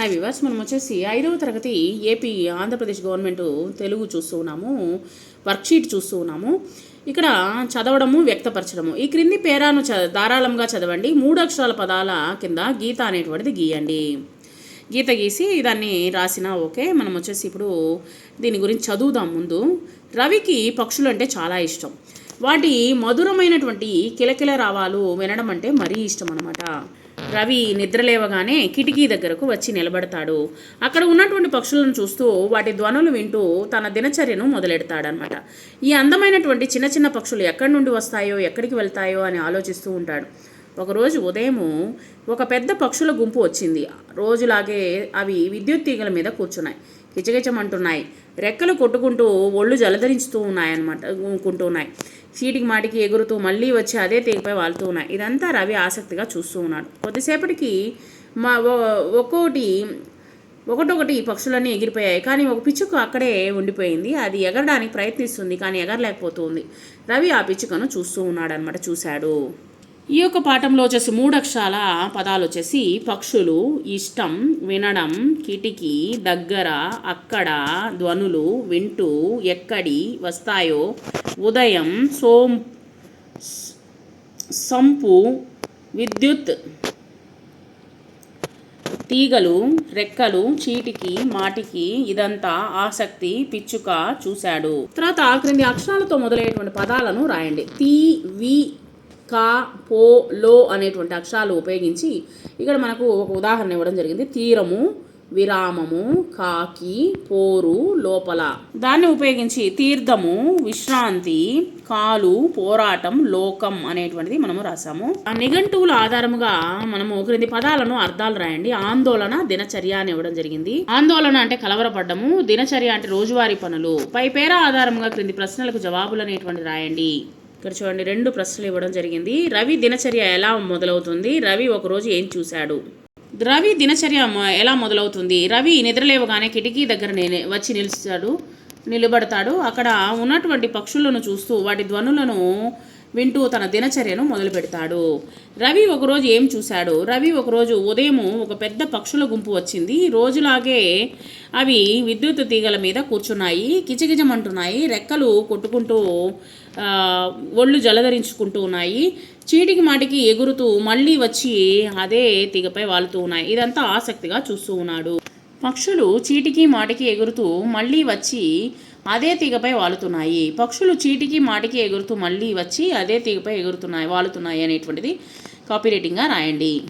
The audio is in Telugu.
హాయ్ వివర్స్ మనం వచ్చేసి ఐదవ తరగతి ఏపీ ఆంధ్రప్రదేశ్ గవర్నమెంట్ తెలుగు చూస్తూ ఉన్నాము వర్క్షీట్ చూస్తూ ఉన్నాము. ఇక్కడ చదవడము వ్యక్తపరచడము. ఈ క్రింది పేరాను చ ధారాళంగా చదవండి. మూడు అక్షరాల పదాల కింద గీత అనేటువంటిది గీయండి. గీత గీసి దాన్ని రాసిన ఓకే మనం వచ్చేసి ఇప్పుడు దీని గురించి చదువుదాం ముందు. రవికి పక్షులు అంటే చాలా ఇష్టం. వాటి మధురమైనటువంటి కిలకిల రావాలు వినడం అంటే మరీ ఇష్టం అనమాట రవి నిద్రలేవగానే కిటికీ దగ్గరకు వచ్చి నిలబడతాడు. అక్కడ ఉన్నటువంటి పక్షులను చూస్తూ వాటి ధ్వనులు వింటూ తన దినచర్యను మొదలెడతాడనమాట ఈ అందమైనటువంటి చిన్న చిన్న పక్షులు ఎక్కడి నుండి వస్తాయో ఎక్కడికి వెళ్తాయో అని ఆలోచిస్తూ ఉంటాడు. ఒకరోజు ఉదయము ఒక పెద్ద పక్షుల గుంపు వచ్చింది. రోజులాగే అవి విద్యుత్ తీగల మీద కూర్చున్నాయి. కిచకిచమంటున్నాయి. రెక్కలు కొట్టుకుంటూ ఒళ్ళు జలధరించుతూ ఉన్నాయన్నమాట కుంటున్నాయి చీటికి మాటికి ఎగురుతూ మళ్ళీ వచ్చి అదే తీగపై వాళ్తూ ఉన్నాయి. ఇదంతా రవి ఆసక్తిగా చూస్తూ ఉన్నాడు. కొద్దిసేపటికి మా ఒ- ఒక్కోటి ఒకటొకటి పక్షులన్నీ ఎగిరిపోయాయి. కానీ ఒక పిచ్చుక అక్కడే ఉండిపోయింది. అది ఎగరడానికి ప్రయత్నిస్తుంది కానీ ఎగరలేకపోతుంది. రవి ఆ పిచ్చుకను చూస్తూ ఉన్నాడనమాట చూశాడు. ఈ యొక్క పాఠంలో వచ్చేసి మూడు అక్షరాల పదాలు వచ్చేసి పక్షులు ఇష్టం వినడం కిటికీ దగ్గర అక్కడ ధ్వనులు వింటూ ఎక్కడి వస్తాయో ఉదయం సోం సంపు విద్యుత్ తీగలు రెక్కలు చీటికి మాటికి ఇదంతా ఆసక్తి పిచ్చుక చూశాడు. తర్వాత ఆ క్రింది అక్షరాలతో మొదలయ్యేటువంటి పదాలను రాయండి. తీ వి కా పో లో అనేటువంటి అక్షరాలు ఉపయోగించి ఇక్కడ మనకు ఒక ఉదాహరణ ఇవ్వడం జరిగింది. తీరము విరామము కాకి పోరు లోపల. దాన్ని ఉపయోగించి తీర్థము విశ్రాంతి కాలు పోరాటం లోకం అనేటువంటిది మనము రాసాము ఆ నిఘంటువుల ఆధారముగా మనము క్రింది పదాలను అర్థాలు రాయండి. ఆందోళన దినచర్య అని ఇవ్వడం జరిగింది. ఆందోళన అంటే కలవరపడ్డము దినచర్య అంటే రోజువారీ పనులు. పై పేర ఆధారంగా క్రింది ప్రశ్నలకు జవాబులు అనేటువంటి రాయండి. ఇక్కడ చూడండి రెండు ప్రశ్నలు ఇవ్వడం జరిగింది. రవి దినచర్య ఎలా మొదలవుతుంది? రవి ఒకరోజు ఏం చూశాడు? రవి దినచర్య ఎలా మొదలవుతుంది? రవి నిద్రలేవగానే కిటికీ దగ్గర నేనే వచ్చి నిలుస్తాడు నిలబడతాడు. అక్కడ ఉన్నటువంటి పక్షులను చూస్తూ వాటి ధ్వనులను వింటూ తన దినచర్యను మొదలు పెడతాడు రవి ఒకరోజు ఏం చూశాడు? రవి ఒకరోజు ఉదయం ఒక పెద్ద పక్షుల గుంపు వచ్చింది. రోజులాగే అవి విద్యుత్ తీగల మీద కూర్చున్నాయి కిచకిచమంటున్నాయి రెక్కలు కొట్టుకుంటూ ఒళ్ళు జలధరించుకుంటూ ఉన్నాయి. చీటికి మాటికి ఎగురుతూ మళ్ళీ వచ్చి అదే తీగపై వాలుతూ ఉన్నాయి. ఇదంతా ఆసక్తిగా చూస్తూ ఉన్నాడు. పక్షులు చీటికి మాటికి ఎగురుతూ మళ్ళీ వచ్చి అదే తీగపై వాలుతున్నాయి. పక్షులు చీటికి మాటికి ఎగురుతూ మళ్ళీ వచ్చి అదే తీగపై ఎగురుతున్నాయి వాలుతున్నాయి అనేటువంటిది కాపీ రైటింగ్గా రాయండి.